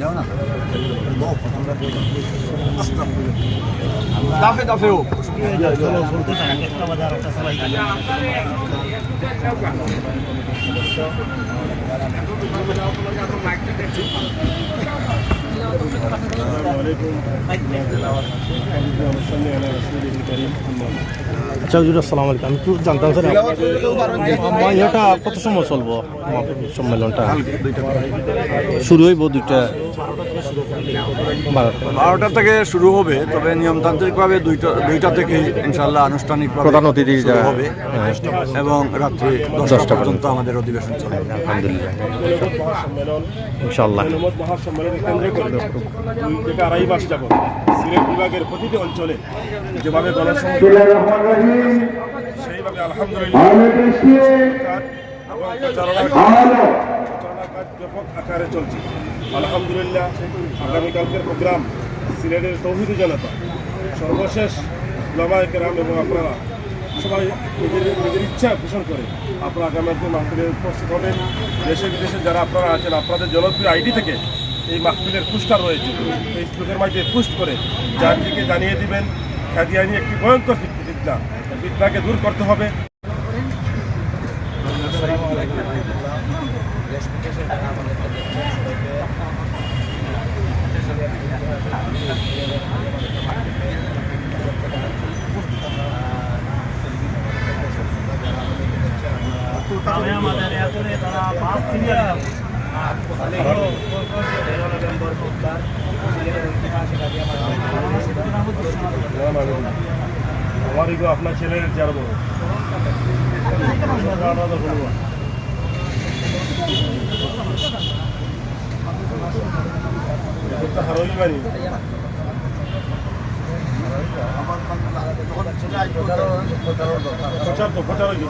দেও না দাফে দাফে হোক আচ্ছা হুজুর আসসালামু আলাইকুম। আমি একটু জানতাম স্যার এটা কত সময় চলবো? সম্মেলনটা। শুরু হইব দুইটা। বারোটা। থেকে শুরু হবে তবে নিয়মতান্ত্রিকভাবে দুইটা দুইটা থেকে ইনশাল্লাহ আনুষ্ঠানিক প্রধান অতিথি হবে হ্যাঁ। এবং রাত্রি দশটা দশটা পর্যন্ত। আমাদের অধিবেশন চলবে। আলহামদুলিল্লাহ। মহাসম্মেলন মাস যাবত সিলেট বিভাগের প্রতিটি অঞ্চলে যেভাবে গণসংখ্যা সেইভাবে আলহামদুলিল্লাহ। ব্যাপক আকারে চলছে। আলহামদুলিল্লাহ আগামীকালকের প্রোগ্রাম সিলেটের তৌহিদি জনতা সর্বশেষ লামায় কেরাম এবং আপনারা সবাই নিজের নিজের ইচ্ছা পোষণ করে আপনারা আগামী মাহফিলে উপস্থিত হবেন। দেশে বিদেশে যারা আপনারা আছেন আপনাদের জনপ্রিয় আইডি থেকে এই মাহফিলের পুস্টার রয়েছে। ফেসবুকের মাধ্যমে পোস্ট করে জাতিকে জানিয়ে দিবেন কাদিয়ানি একটি ভয়ঙ্কর ফিত- ফিতনা। ফিতনাকে দূর করতে হবে। আমার এগুলো আপনার ছেলের চার বড়। বানি প্রচার তো প্রচার হয়েছে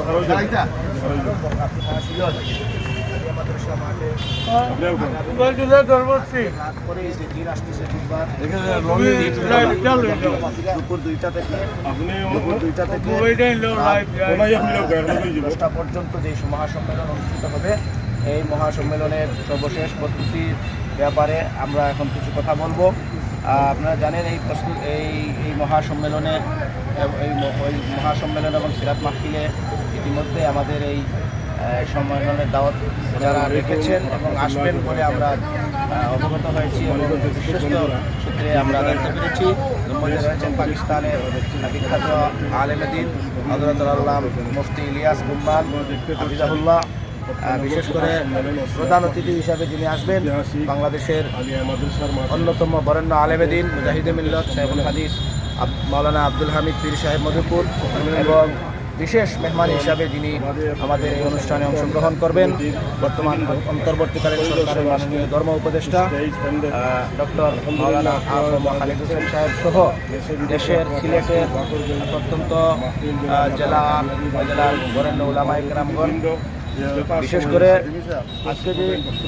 দশটা পর্যন্ত যে মহাসম্মেলন অনুষ্ঠিত হবে, এই মহাসম্মেলনের সর্বশেষ প্রস্তুতির ব্যাপারে আমরা এখন কিছু কথা বলব। আপনারা জানেন এই প্রস্তুত, এই এই মহাসম্মেলনে এই মহাসম্মেলন এবং সিরাত মাহফিলে ইতিমধ্যে আমাদের এই সম্মেলনের দাওয়াত যারা রেখেছেন এবং আসবেন বলে আমরা অবগত হয়েছি এবং বিশ্বস্ত সূত্রে আমরা জানতে পেরেছি। রয়েছেন পাকিস্তানের বিখ্যাত আলেমদিন হজরত আল্লাহ মুফতি ইলিয়াস গুম্মান হাফিজাহুল্লাহ। বিশেষ করে প্রধান অতিথি হিসাবে যিনি আসবেন, বাংলাদেশের অন্যতম বরেণ্য আলেমেদিন মুজাহিদে মিল্লত সাহেবুল হাদিস মৌলানা আব্দুল হামিদ পীর সাহেব মধুপুর এবং বিশেষ মেহমান হিসাবে যিনি আমাদের এই অনুষ্ঠানে অংশগ্রহণ করবেন, বর্তমান অন্তর্বর্তীকালীন সরকারের মাননীয় ধর্ম উপদেষ্টা ডক্টর মাওলানা আফম খালিদ হোসেন সাহেব সহ দেশের সিলেটের প্রত্যন্ত জেলা জেলার বরেণ্য উলামা ইকরামগণ বিশেষ করে আজকে যে দেখতে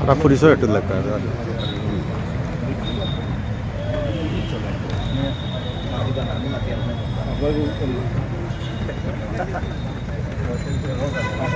আপনার পরিচয় একটু লেখা আপনাদের